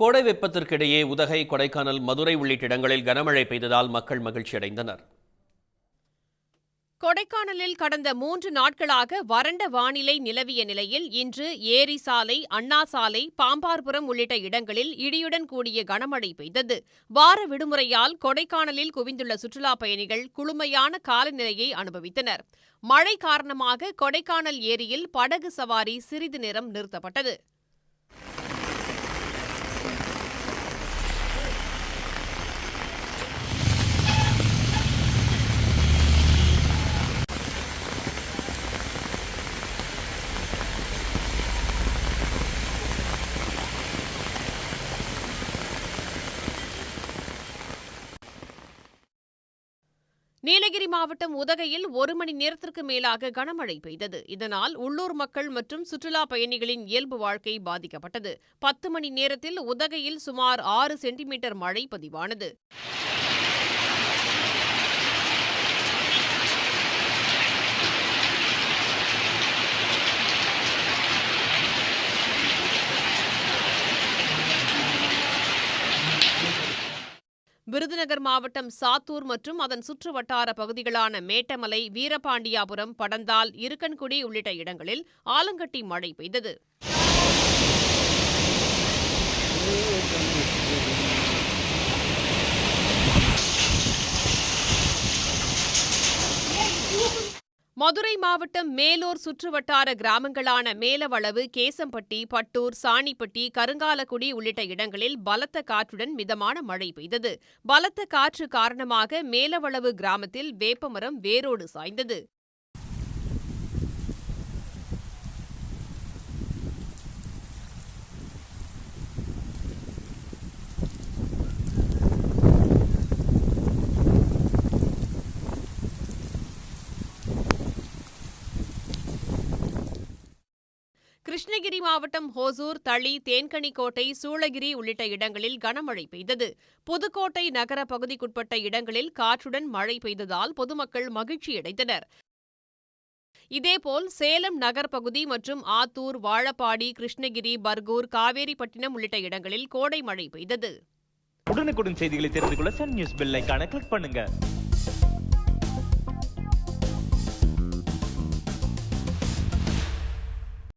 கோடை வெப்பத்திற்கிடையே உதகை கொடைக்கானல் மதுரை உள்ளிட்ட இடங்களில் கனமழை பெய்ததால் மக்கள் மகிழ்ச்சி அடைந்தனர். கொடைக்கானலில் கடந்த மூன்று நாட்களாக வறண்ட வானிலை நிலவிய நிலையில் இன்று ஏரி சாலை அண்ணா சாலை பாம்பார்புரம் உள்ளிட்ட இடங்களில் இடியுடன் கூடிய கனமழை பெய்தது. வார விடுமுறையால் கொடைக்கானலில் குவிந்துள்ள சுற்றுலாப் பயணிகள் குளுமையான காலநிலையை அனுபவித்தனர். மழை காரணமாக கொடைக்கானல் ஏரியில் படகு சவாரி சிறிது நேரம் நிறுத்தப்பட்டது. நீலகிரி மாவட்டம் உதகையில் ஒரு மணி நேரத்திற்கு மேலாக கனமழை பெய்தது. இதனால் உள்ளூர் மக்கள் மற்றும் சுற்றுலா பயணிகளின் இயல்பு வாழ்க்கை பாதிக்கப்பட்டது. பத்து மணி நேரத்தில் உதகையில் சுமார் ஆறு சென்டிமீட்டர் மழை பதிவானது. விருதுநகர் மாவட்டம் சாத்தூர் மற்றும் அதன் சுற்று வட்டார பகுதிகளான மேட்டமலை வீரபாண்டியாபுரம் படந்தால் இருக்கன்குடி உள்ளிட்ட இடங்களில் ஆலங்கட்டி மழை பெய்தது. மதுரை மாவட்டம் மேலூர் சுற்றுவட்டார கிராமங்களான மேலவளவு கேசம்பட்டி பட்டூர் சாணிப்பட்டி கருங்காலக்குடி உள்ளிட்ட இடங்களில் பலத்த காற்றுடன் மிதமான மழை பெய்தது. பலத்த காற்று காரணமாக மேலவளவு கிராமத்தில் வேப்பமரம் வேரோடு சாய்ந்தது. கிருஷ்ணகிரி மாவட்டம் ஹோசூர் தளி தேன்கனிக்கோட்டை சூளகிரி உள்ளிட்ட இடங்களில் கனமழை பெய்தது. புதுக்கோட்டை நகர பகுதிக்குட்பட்ட இடங்களில் காற்றுடன் மழை பெய்ததால் பொதுமக்கள் மகிழ்ச்சியடைந்தனர் இதேபோல் சேலம் நகர் பகுதி மற்றும் ஆத்தூர் வாழப்பாடி கிருஷ்ணகிரி பர்கூர் காவேரிப்பட்டினம் உள்ளிட்ட இடங்களில் கோடை மழை பெய்தது. உடனுக்குடன் செய்திகளை தெரிந்து கொள்ள சன் நியூஸ் பெல் கிளிக் பண்ணுங்க.